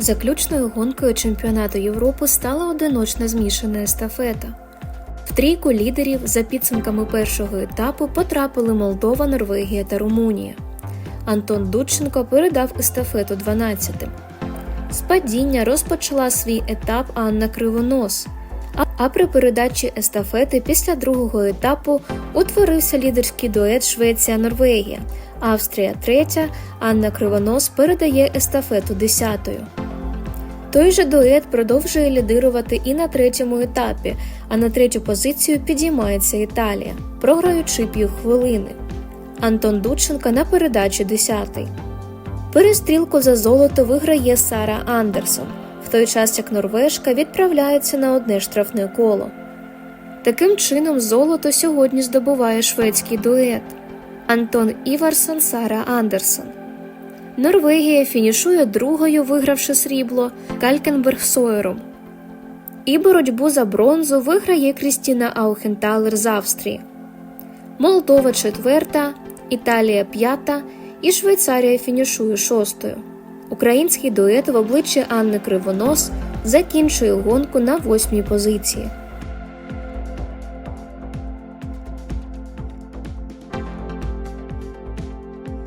Заключною гонкою чемпіонату Європи стала одиночна змішана естафета. В трійку лідерів за підсумками першого етапу потрапили Молдова, Норвегія та Румунія. Антон Дудченко передав естафету 12-тим. З падіння розпочала свій етап Анна Кривонос. А- при передачі естафети після другого етапу утворився лідерський дует Швеція-Норвегія. Австрія третя, Анна Кривонос передає естафету десятою. Той же дует продовжує лідирувати і на третьому етапі, а на третю позицію підіймається Італія, програючи півхвилини. Антон Дудченко на передачі 10. Перестрілку за золото виграє Сара Андерсон, в той час як Норвежка відправляється на одне штрафне коло. Таким чином, золото сьогодні здобуває шведський дует Антон Іварсон Сара Андерсон. Норвегія фінішує другою, вигравши срібло Калькенберг Сойером. І боротьбу за бронзу виграє Крістіна Аухенталер з Австрії. Молдова четверта, Італія п'ята і Швейцарія фінішує шостою. Український дует в обличчі Анни Кривонос закінчує гонку на восьмій позиції.